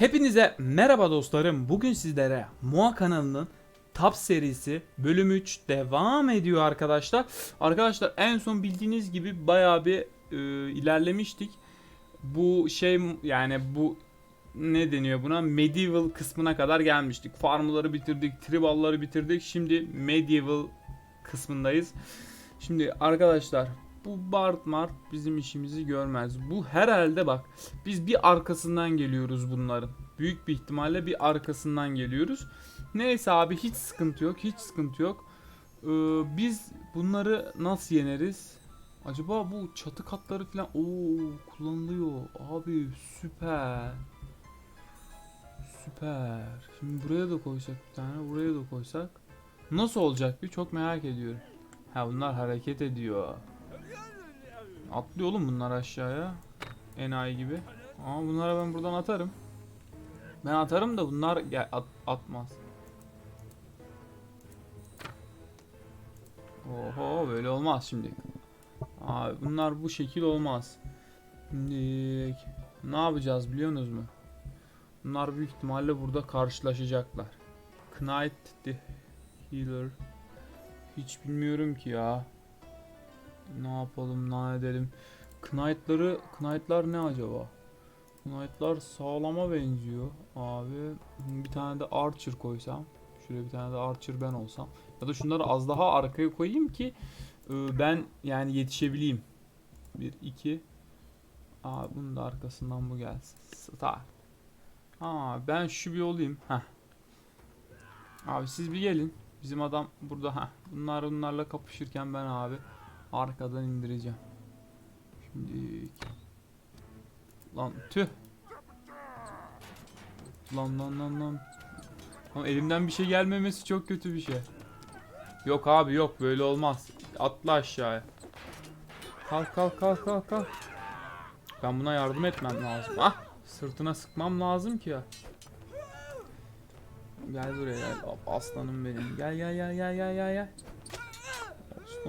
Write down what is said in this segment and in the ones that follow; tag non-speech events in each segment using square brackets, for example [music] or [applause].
Hepinize merhaba dostlarım. Bugün sizlere Moa kanalının Top serisi bölüm 3 devam ediyor arkadaşlar. Arkadaşlar en son bildiğiniz gibi bayağı bir e, ilerlemiştik. Bu şey yani bu ne deniyor buna? Medieval kısmına kadar gelmiştik. Farmları bitirdik, tribalları bitirdik. Şimdi medieval kısmındayız. Şimdi arkadaşlar bu Bart Mart bizim işimizi görmez. Bu herhalde bak biz bir arkasından geliyoruz bunların. Büyük bir ihtimalle bir arkasından geliyoruz. Neyse abi hiç sıkıntı yok. Hiç sıkıntı yok. Ee, biz bunları nasıl yeneriz? Acaba bu çatı katları falan ooo kullanılıyor. Abi süper. Süper. Şimdi buraya da koysak bir tane, buraya da koysak. Nasıl olacak bir çok merak ediyorum. Ha bunlar hareket ediyor. Atlıyor oğlum bunlar aşağıya. Enayi gibi. Ama bunlara ben buradan atarım. Ben atarım da bunlar gel at, atmaz. Oho böyle olmaz şimdi. Abi bunlar bu şekil olmaz. Şimdi ne yapacağız biliyorsunuz mu? Bunlar büyük ihtimalle burada karşılaşacaklar. Knight the Healer. Hiç bilmiyorum ki ya. Ne yapalım, ne edelim. Knight'ları, Knight'lar ne acaba? Knight'lar sağlama benziyor abi. Bir tane de Archer koysam. Şuraya bir tane de Archer ben olsam. Ya da şunları az daha arkaya koyayım ki e, ben yani yetişebileyim. 1 2 Abi bunun da arkasından bu gelsin. Star. Aa ben şu bir olayım. Heh. Abi siz bir gelin. Bizim adam burada ha. Bunlar bunlarla kapışırken ben abi arkadan indireceğim. Şimdi lan tüh. Lan lan lan lan. Ama elimden bir şey gelmemesi çok kötü bir şey. Yok abi yok böyle olmaz. Atla aşağıya. Kalk kalk kalk kalk kalk. Ben buna yardım etmem lazım. Ah sırtına sıkmam lazım ki ya. Gel buraya gel. Aslanım benim. Gel gel gel gel gel gel.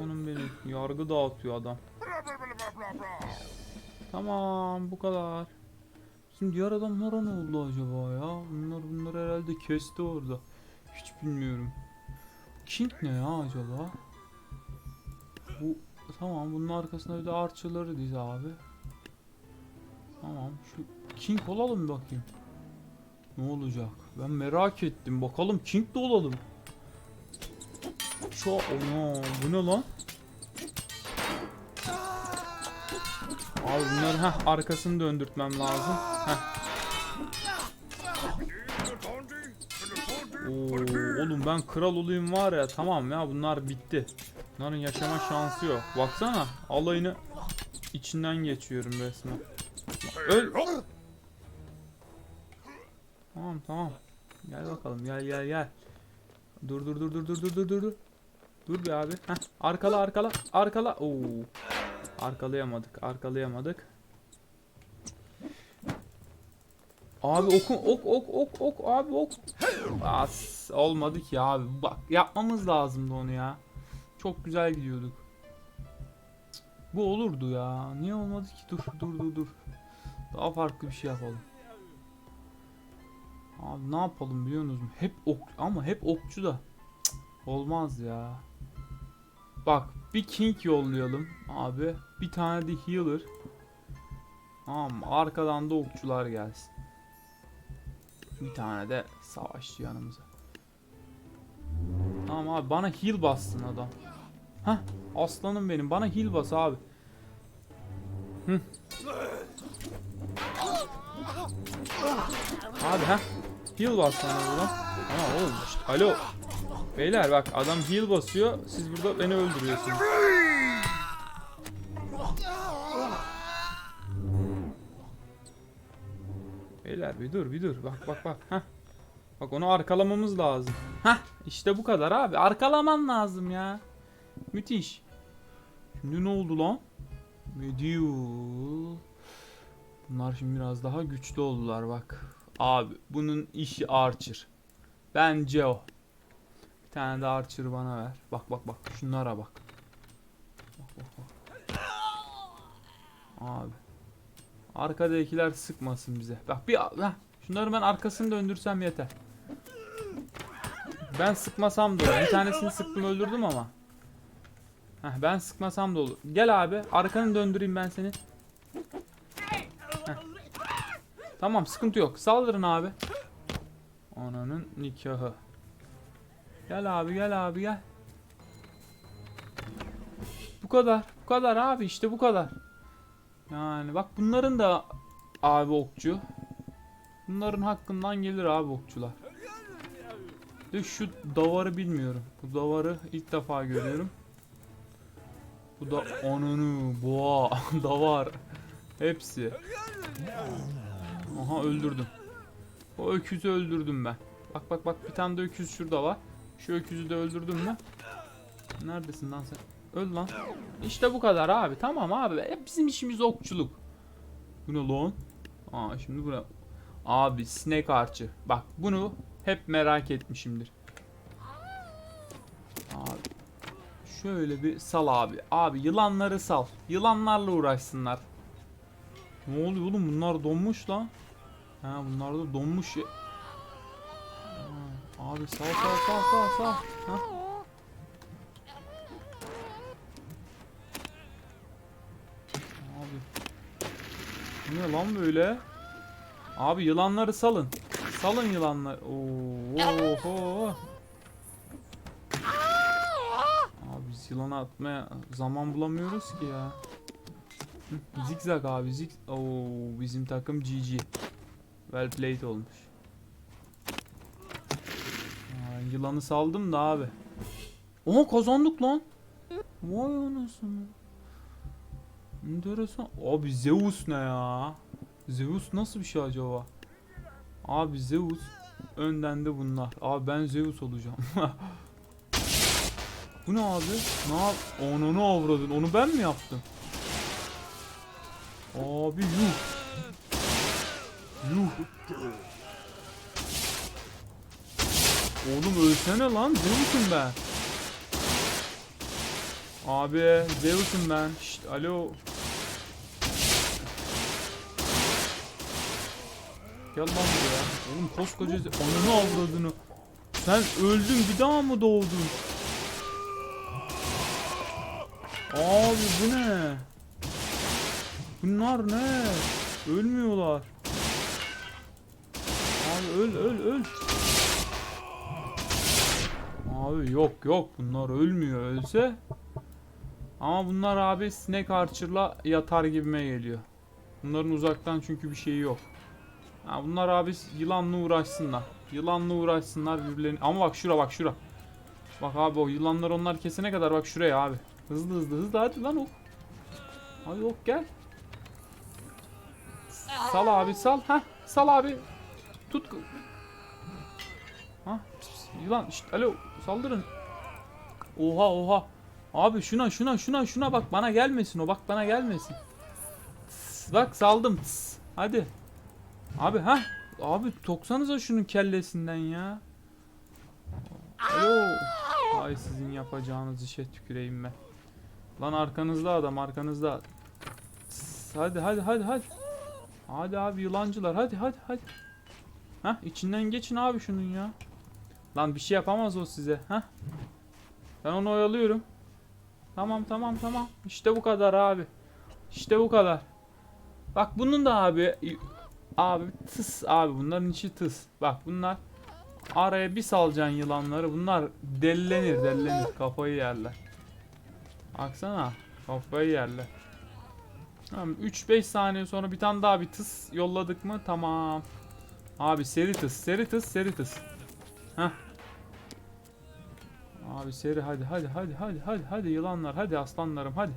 Aslanım benim. Yargı dağıtıyor adam. Tamam bu kadar. Şimdi diğer adamlara ne oldu acaba ya? Bunlar bunlar herhalde kesti orada. Hiç bilmiyorum. King ne ya acaba? Bu tamam bunun arkasında bir de archer'ları diz abi. Tamam şu King olalım bakayım. Ne olacak? Ben merak ettim. Bakalım King de olalım. Şu ana bu ne lan? Abi bunları heh, arkasını döndürtmem lazım. Heh. Oo, oğlum ben kral olayım var ya tamam ya bunlar bitti. Bunların yaşama şansı yok. Baksana alayını içinden geçiyorum resmen. Öl. Tamam tamam. Gel bakalım gel gel gel. Dur dur dur dur dur dur dur dur dur. Be abi. Heh. Arkala arkala arkala. Oo. Arkalayamadık arkalayamadık. Abi okun ok ok ok ok abi ok. As olmadı ki abi. Bak yapmamız lazımdı onu ya. Çok güzel gidiyorduk. Bu olurdu ya. Niye olmadı ki? Dur dur dur dur. Daha farklı bir şey yapalım. Abi ne yapalım biliyorsunuz mu? Hep ok ama hep okçu da. Cık, olmaz ya. Bak bir king yollayalım abi. Bir tane de healer. Tamam arkadan da okçular gelsin. Bir tane de savaşçı yanımıza. Tamam abi bana heal bassın adam. Hah aslanım benim bana heal bas abi. Hı. Abi ha heal bas bana buradan. Ama oğlum işte alo. Beyler bak adam heal basıyor siz burada beni öldürüyorsunuz. Beyler bir dur bir dur bak bak bak. Heh. Bak onu arkalamamız lazım. Hah işte bu kadar abi arkalaman lazım ya. Müthiş. Şimdi ne oldu lan? Medieval. Bunlar şimdi biraz daha güçlü oldular bak. Abi bunun işi Archer. Bence o. Bir tane de Archer bana ver. Bak bak bak şunlara bak. Bak bak bak. Abi. Arkadakiler sıkmasın bize. Bak bir heh, Şunları ben arkasını döndürsem yeter. Ben sıkmasam da olur. Bir tanesini sıktım öldürdüm ama. Heh, ben sıkmasam da olur. Gel abi arkanı döndüreyim ben seni. Heh. Tamam sıkıntı yok. Saldırın abi. Ananın nikahı. Gel abi gel abi gel. Bu kadar. Bu kadar abi işte bu kadar. Yani bak bunların da abi okçu. Bunların hakkından gelir abi okçular. De şu davarı bilmiyorum. Bu davarı ilk defa görüyorum. Bu da onunu, boğa, [laughs] davar. Hepsi. Aha öldürdüm. O öküzü öldürdüm ben. Bak bak bak bir tane de öküz şurada var. Şu öküzü de öldürdüm mü? Neredesin lan sen? Öl lan. İşte bu kadar abi. Tamam abi. Hep bizim işimiz okçuluk. Bu ne lan? Aa şimdi buraya. Abi sinek arçı. Bak bunu hep merak etmişimdir. Abi. Şöyle bir sal abi. Abi yılanları sal. Yılanlarla uğraşsınlar. Ne oluyor oğlum bunlar donmuş lan. Ha bunlar da donmuş. ya. Abi sal sal sal sal sal. Ha. Abi. Bu ne lan böyle? Abi yılanları salın. Salın yılanlar. Oo. Abi biz yılanı atmaya zaman bulamıyoruz ki ya. Zigzag abi zig. Oo bizim takım GG. Well played olmuş. Aa, yılanı saldım da abi. Oha kazandık lan. Vay anasını. Enteresan. Abi Zeus ne ya? Zeus nasıl bir şey acaba? Abi Zeus önden de bunlar. Abi ben Zeus olacağım. [laughs] Bu ne abi? Ne yap? Onu ne avradın? Onu ben mi yaptım? Abi yuh. Yuh. Oğlum ölsene lan. Zeus'um ben. Abi Zeus'um ben. Şşt alo. Gel lan buraya. Oğlum koskoca Ananı avradını. Sen öldün bir daha mı doğdun? Abi bu ne? Bunlar ne? Ölmüyorlar. Abi öl öl öl. Abi yok yok bunlar ölmüyor ölse. Ama bunlar abi sinek archer'la yatar gibime geliyor. Bunların uzaktan çünkü bir şeyi yok. Ha, bunlar abi yılanla uğraşsınlar. Yılanla uğraşsınlar birbirlerini. Ama bak şura bak şura. Bak abi o yılanlar onlar kesene kadar bak şuraya abi. Hızlı hızlı hızlı hadi lan ok. Hadi ok gel. Sal abi sal. ha sal abi. Tut. Ha yılan şşt alo saldırın. Oha oha. Abi şuna şuna şuna şuna bak bana gelmesin o bak bana gelmesin. Tıs, bak saldım. Tıs. Hadi. Abi ha abi toksanıza şunun kellesinden ya. Alo. Ay sizin yapacağınız işe tüküreyim ben. Lan arkanızda adam arkanızda. Tıs, hadi hadi hadi hadi. Hadi abi yılancılar hadi hadi hadi. Hah içinden geçin abi şunun ya. Lan bir şey yapamaz o size. Hah. Ben onu oyalıyorum. Tamam tamam tamam. İşte bu kadar abi. İşte bu kadar. Bak bunun da abi abi tıs abi bunların içi tıs. Bak bunlar araya bir salacaksın yılanları. Bunlar dellenir dellenir. Kafayı yerler. Baksana. Kafayı yerler. Tamam 3-5 saniye sonra bir tane daha bir tıs yolladık mı tamam. Abi seri tıs seri tıs seri tıs. Heh. Abi seri hadi hadi hadi hadi hadi hadi yılanlar hadi aslanlarım hadi.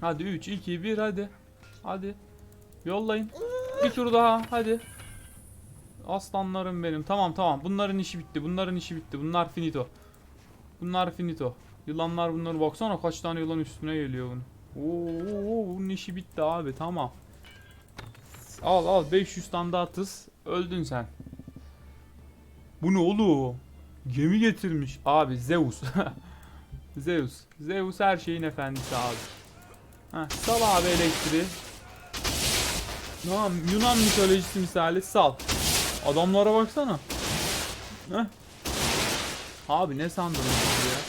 Hadi 3 2 1 hadi. Hadi. Yollayın. Bir tur daha hadi. Aslanlarım benim. Tamam tamam. Bunların işi bitti. Bunların işi bitti. Bunlar finito. Bunlar finito. Yılanlar bunları baksana kaç tane yılan üstüne geliyor bunun. Oo, bunun işi bitti abi tamam. Al al 500 tane daha. Öldün sen. Bu ne oğlum? Gemi getirmiş. Abi Zeus. [laughs] Zeus. Zeus her şeyin efendisi abi. Heh, sal abi elektriği. Tamam Yunan mitolojisi misali sal. Adamlara baksana. Heh. Abi ne sandınız ya?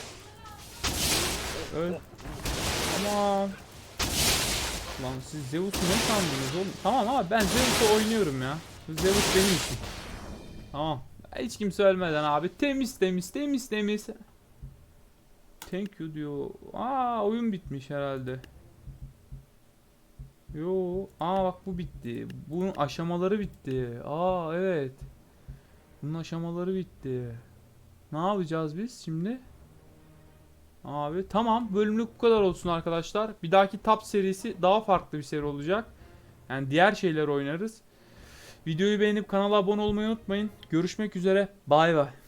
Öl. Aman. Lan siz Zeus'u ne sandınız oğlum? Tamam abi ben Zeus'u oynuyorum ya. Zeus benim için. Tamam. Hiç kimse ölmeden abi. Temiz temiz temiz temiz. Thank you diyor. Aa oyun bitmiş herhalde. Yo, aa bak bu bitti. Bunun aşamaları bitti. Aa evet. Bunun aşamaları bitti. Ne yapacağız biz şimdi? Abi tamam bölümlük bu kadar olsun arkadaşlar. Bir dahaki Tap serisi daha farklı bir seri olacak. Yani diğer şeyler oynarız. Videoyu beğenip kanala abone olmayı unutmayın. Görüşmek üzere. Bay bay.